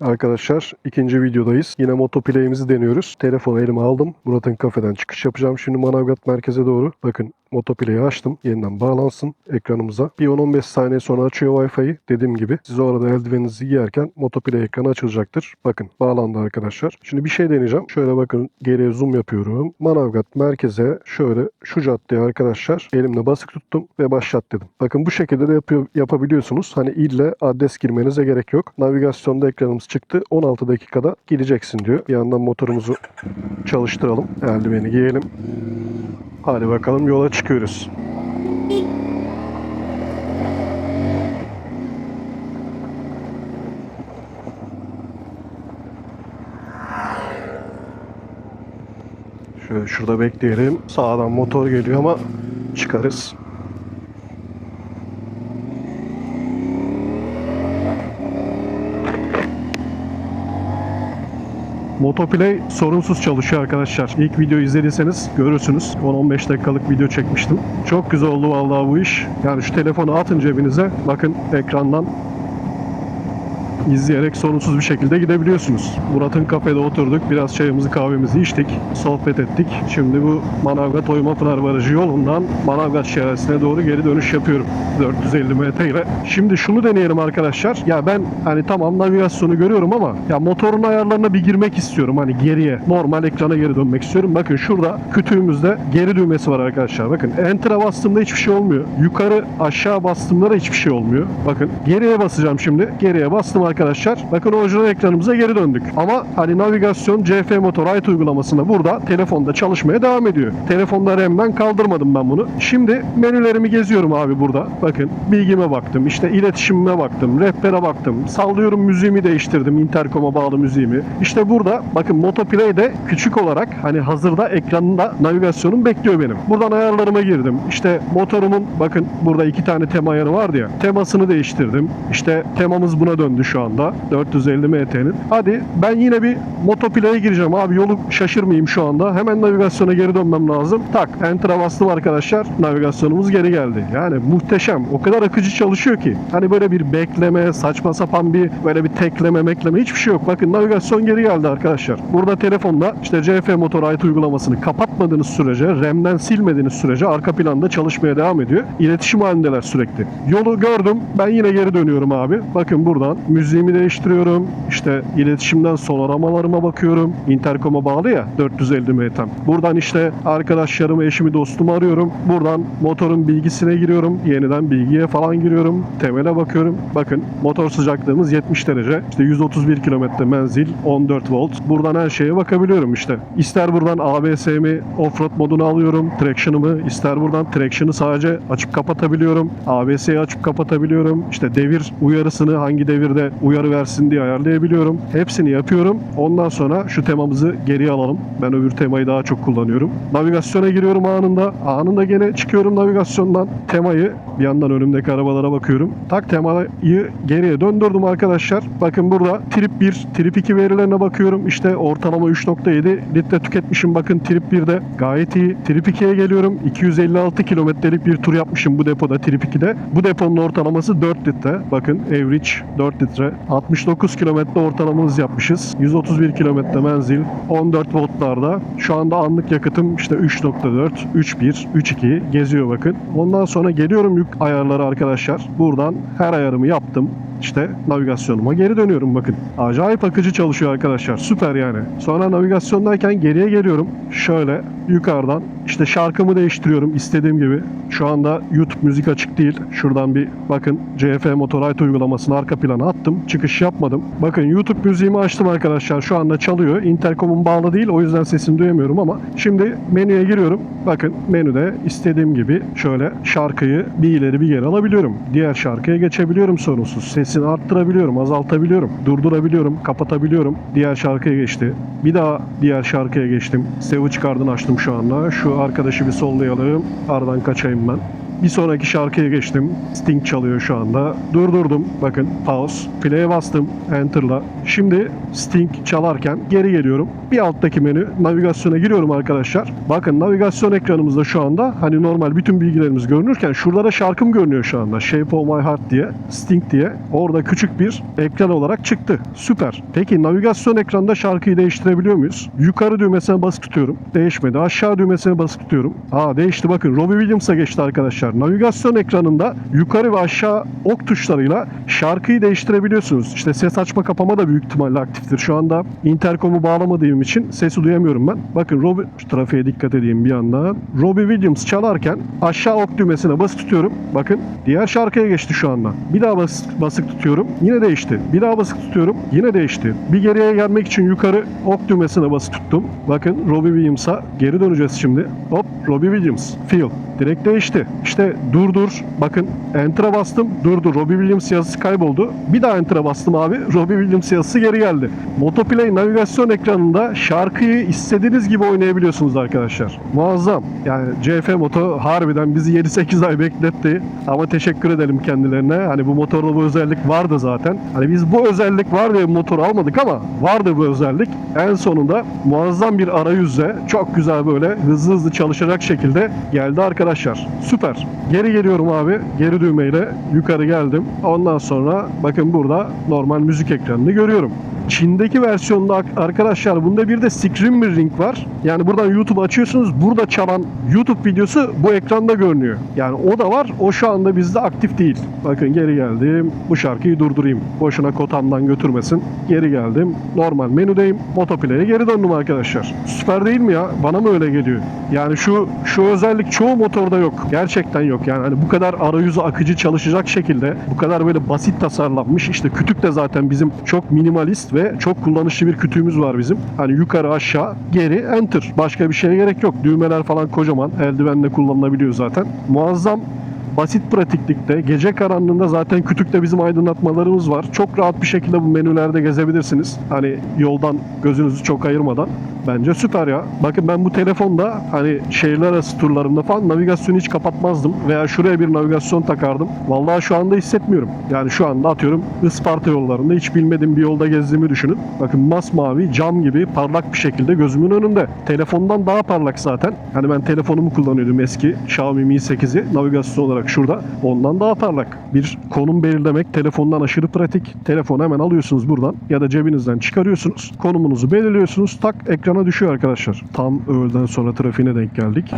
Arkadaşlar ikinci videodayız. Yine motoplay'imizi deniyoruz. Telefonu elime aldım. Murat'ın kafeden çıkış yapacağım. Şimdi Manavgat merkeze doğru. Bakın motoplay'i açtım. Yeniden bağlansın ekranımıza. Bir 10-15 saniye sonra açıyor Wi-Fi'yi. Dediğim gibi siz o arada eldiveninizi giyerken motoplay ekranı açılacaktır. Bakın bağlandı arkadaşlar. Şimdi bir şey deneyeceğim. Şöyle bakın geriye zoom yapıyorum. Manavgat merkeze şöyle şu caddeye arkadaşlar elimle basık tuttum ve başlat dedim. Bakın bu şekilde de yapıyor, yapabiliyorsunuz. Hani ille adres girmenize gerek yok. Navigasyonda ekranımız çıktı. 16 dakikada gideceksin diyor. Bir yandan motorumuzu çalıştıralım. Eldiveni giyelim. Hadi bakalım yola çıkıyoruz. Şöyle şurada bekleyelim. Sağdan motor geliyor ama çıkarız. Motoplay sorunsuz çalışıyor arkadaşlar. İlk video izlediyseniz görürsünüz. 10-15 dakikalık video çekmiştim. Çok güzel oldu vallahi bu iş. Yani şu telefonu atın cebinize. Bakın ekrandan izleyerek sorunsuz bir şekilde gidebiliyorsunuz. Murat'ın kafede oturduk. Biraz çayımızı kahvemizi içtik. Sohbet ettik. Şimdi bu Manavgat Oyma Pınar Barajı yolundan Manavgat şehrine doğru geri dönüş yapıyorum. 450 metre ile. Şimdi şunu deneyelim arkadaşlar. Ya ben hani tamam navigasyonu görüyorum ama ya motorun ayarlarına bir girmek istiyorum. Hani geriye normal ekrana geri dönmek istiyorum. Bakın şurada kütüğümüzde geri düğmesi var arkadaşlar. Bakın enter'a bastığımda hiçbir şey olmuyor. Yukarı aşağı bastığımda da hiçbir şey olmuyor. Bakın geriye basacağım şimdi. Geriye bastım arkadaşlar. Bakın orijinal ekranımıza geri döndük. Ama hani navigasyon CF Motor Ait uygulamasında burada telefonda çalışmaya devam ediyor. Telefonda RAM'den kaldırmadım ben bunu. Şimdi menülerimi geziyorum abi burada. Bakın bilgime baktım. işte iletişimime baktım. Rehbere baktım. Sallıyorum müziğimi değiştirdim. Intercom'a bağlı müziğimi. İşte burada bakın Motoplay'de küçük olarak hani hazırda ekranında navigasyonum bekliyor benim. Buradan ayarlarıma girdim. İşte motorumun bakın burada iki tane tema ayarı vardı ya. Temasını değiştirdim. İşte temamız buna döndü şu anda. 450 MT'nin. Hadi ben yine bir Motoplay'e gireceğim abi. Yolu şaşırmayayım şu anda. Hemen navigasyona geri dönmem lazım. Tak Enter'a bastım arkadaşlar. Navigasyonumuz geri geldi. Yani muhteşem. O kadar akıcı çalışıyor ki. Hani böyle bir bekleme, saçma sapan bir böyle bir tekleme, mekleme hiçbir şey yok. Bakın navigasyon geri geldi arkadaşlar. Burada telefonda işte CF Motor ait uygulamasını kapatmadığınız sürece, RAM'den silmediğiniz sürece arka planda çalışmaya devam ediyor. İletişim halindeler sürekli. Yolu gördüm. Ben yine geri dönüyorum abi. Bakın buradan müziğimi değiştiriyorum. İşte iletişimden son aramalarıma bakıyorum. Intercom'a bağlı ya 450 metrem. Buradan işte arkadaşlarımı, eşimi, dostumu arıyorum. Buradan motorun bilgisine giriyorum. Yeniden bilgiye falan giriyorum. Temele bakıyorum. Bakın motor sıcaklığımız 70 derece. İşte 131 kilometre menzil, 14 volt. Buradan her şeye bakabiliyorum işte. İster buradan ABS'mi offroad moduna alıyorum. Traction'ımı ister buradan traction'ı sadece açıp kapatabiliyorum. ABS'yi açıp kapatabiliyorum. İşte devir uyarısını hangi devirde uyarı versin diye ayarlayabiliyorum. Hepsini yapıyorum. Ondan sonra şu temamızı geriye alalım. Ben öbür temayı daha çok kullanıyorum. Navigasyona giriyorum anında. Anında gene çıkıyorum navigasyondan. Temayı bir yandan önümdeki arabalara bakıyorum. Tak temayı geriye döndürdüm arkadaşlar. Bakın burada trip 1, trip 2 verilerine bakıyorum. İşte ortalama 3.7 litre tüketmişim. Bakın trip 1'de gayet iyi. Trip 2'ye geliyorum. 256 kilometrelik bir tur yapmışım bu depoda trip 2'de. Bu deponun ortalaması 4 litre. Bakın average 4 litre. 69 kilometre ortalamamız yapmışız. 131 kilometre menzil. 14 voltlarda. Şu anda anlık yakıtım işte 3.4, 3.1, 3.2 geziyor bakın. Ondan sonra geliyorum yük ayarları arkadaşlar. Buradan her ayarımı yaptım. İşte navigasyonuma geri dönüyorum bakın. Acayip akıcı çalışıyor arkadaşlar. Süper yani. Sonra navigasyondayken geriye geliyorum. Şöyle yukarıdan işte şarkımı değiştiriyorum istediğim gibi. Şu anda YouTube müzik açık değil. Şuradan bir bakın CF Motorite uygulamasını arka plana attım. Çıkış yapmadım. Bakın YouTube müziğimi açtım arkadaşlar. Şu anda çalıyor. Intercom'um bağlı değil. O yüzden sesini duyamıyorum ama şimdi menüye giriyorum. Bakın menüde istediğim gibi şöyle şarkıyı bir ileri bir geri alabiliyorum. Diğer şarkıya geçebiliyorum sorunsuz. Sesini arttırabiliyorum, azaltabiliyorum, durdurabiliyorum, kapatabiliyorum. Diğer şarkıya geçti. Bir daha diğer şarkıya geçtim. Savage Card'ını açtım şu anda. Şu arkadaşı bir sollayalım. Aradan kaçayım ben. Bir sonraki şarkıya geçtim. Sting çalıyor şu anda. Durdurdum. Bakın pause. Play'e bastım. Enter'la. Şimdi Sting çalarken geri geliyorum. Bir alttaki menü navigasyona giriyorum arkadaşlar. Bakın navigasyon ekranımızda şu anda hani normal bütün bilgilerimiz görünürken şurada da şarkım görünüyor şu anda. Shape of My Heart diye, Sting diye. Orada küçük bir ekran olarak çıktı. Süper. Peki navigasyon ekranında şarkıyı değiştirebiliyor muyuz? Yukarı düğmesine basıp tutuyorum. Değişmedi. Aşağı düğmesine basıp tutuyorum. Aa değişti bakın. Robbie Williams'a geçti arkadaşlar. Navigasyon ekranında yukarı ve aşağı ok tuşlarıyla şarkıyı değiştirebiliyorsunuz. İşte ses açma kapama da büyük ihtimalle aktiftir. Şu anda interkomu bağlamadığım için sesi duyamıyorum ben. Bakın Robbie, trafiğe dikkat edeyim bir yandan. Robbie Williams çalarken aşağı ok düğmesine basıp tutuyorum. Bakın diğer şarkıya geçti şu anda. Bir daha bas, basık tutuyorum. Yine değişti. Bir daha basık tutuyorum. Yine değişti. Bir geriye gelmek için yukarı ok düğmesine basıp tuttum. Bakın Robbie Williams'a geri döneceğiz şimdi. Hop Robbie Williams. Feel. Direkt değişti. İşte durdur. Bakın Enter'a bastım. Durdur. Robbie Williams yazısı kayboldu. Bir daha Enter'a bastım abi. Robbie Williams yazısı geri geldi. Motoplay navigasyon ekranında şarkıyı istediğiniz gibi oynayabiliyorsunuz arkadaşlar. Muazzam. Yani CF Moto harbiden bizi 7-8 ay bekletti. Ama teşekkür edelim kendilerine. Hani bu motorda bu özellik vardı zaten. Hani biz bu özellik var diye bu motoru almadık ama vardı bu özellik. En sonunda muazzam bir arayüzle çok güzel böyle hızlı hızlı çalışacak şekilde geldi arkadaşlar. Süper. Geri geliyorum abi. Geri düğmeyle yukarı geldim. Ondan sonra bakın burada normal müzik ekranını görüyorum. Çin'deki versiyonda arkadaşlar bunda bir de screen mirroring var. Yani buradan YouTube açıyorsunuz. Burada çalan YouTube videosu bu ekranda görünüyor. Yani o da var. O şu anda bizde aktif değil. Bakın geri geldim. Bu şarkıyı durdurayım. Boşuna kotamdan götürmesin. Geri geldim. Normal menüdeyim. Motoplay'e geri döndüm arkadaşlar. Süper değil mi ya? Bana mı öyle geliyor? Yani şu şu özellik çoğu motorda yok. Gerçekten yok. Yani hani bu kadar arayüzü akıcı çalışacak şekilde bu kadar böyle basit tasarlanmış. İşte kütük de zaten bizim çok minimalist ve çok kullanışlı bir kütüğümüz var bizim. Hani yukarı aşağı geri enter. Başka bir şeye gerek yok. Düğmeler falan kocaman. Eldivenle kullanılabiliyor zaten. Muazzam basit pratiklikte gece karanlığında zaten kütükte bizim aydınlatmalarımız var. Çok rahat bir şekilde bu menülerde gezebilirsiniz. Hani yoldan gözünüzü çok ayırmadan. Bence süper ya. Bakın ben bu telefonda hani şehirler arası turlarımda falan navigasyonu hiç kapatmazdım. Veya şuraya bir navigasyon takardım. Vallahi şu anda hissetmiyorum. Yani şu anda atıyorum Isparta yollarında hiç bilmediğim bir yolda gezdiğimi düşünün. Bakın masmavi cam gibi parlak bir şekilde gözümün önünde. Telefondan daha parlak zaten. Hani ben telefonumu kullanıyordum eski Xiaomi Mi 8'i navigasyon olarak şurada. Ondan daha parlak. Bir konum belirlemek telefondan aşırı pratik. Telefonu hemen alıyorsunuz buradan ya da cebinizden çıkarıyorsunuz. Konumunuzu belirliyorsunuz. Tak ekrana düşüyor arkadaşlar. Tam öğleden sonra trafiğine denk geldik.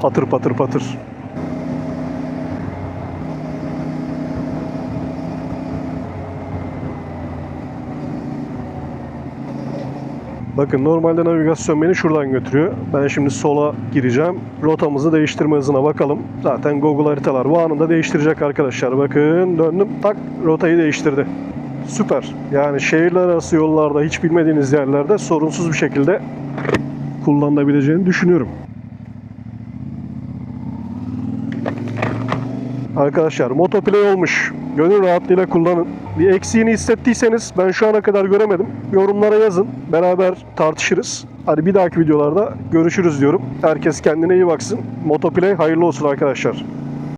Patır patır patır. Bakın normalde navigasyon beni şuradan götürüyor. Ben şimdi sola gireceğim. Rotamızı değiştirme hızına bakalım. Zaten Google haritalar bu anında değiştirecek arkadaşlar. Bakın döndüm tak rotayı değiştirdi. Süper. Yani şehirler arası yollarda hiç bilmediğiniz yerlerde sorunsuz bir şekilde kullanılabileceğini düşünüyorum. Arkadaşlar motoplay olmuş. Gönül rahatlığıyla kullanın. Bir eksiğini hissettiyseniz ben şu ana kadar göremedim. Yorumlara yazın. Beraber tartışırız. Hadi bir dahaki videolarda görüşürüz diyorum. Herkes kendine iyi baksın. Motoplay hayırlı olsun arkadaşlar.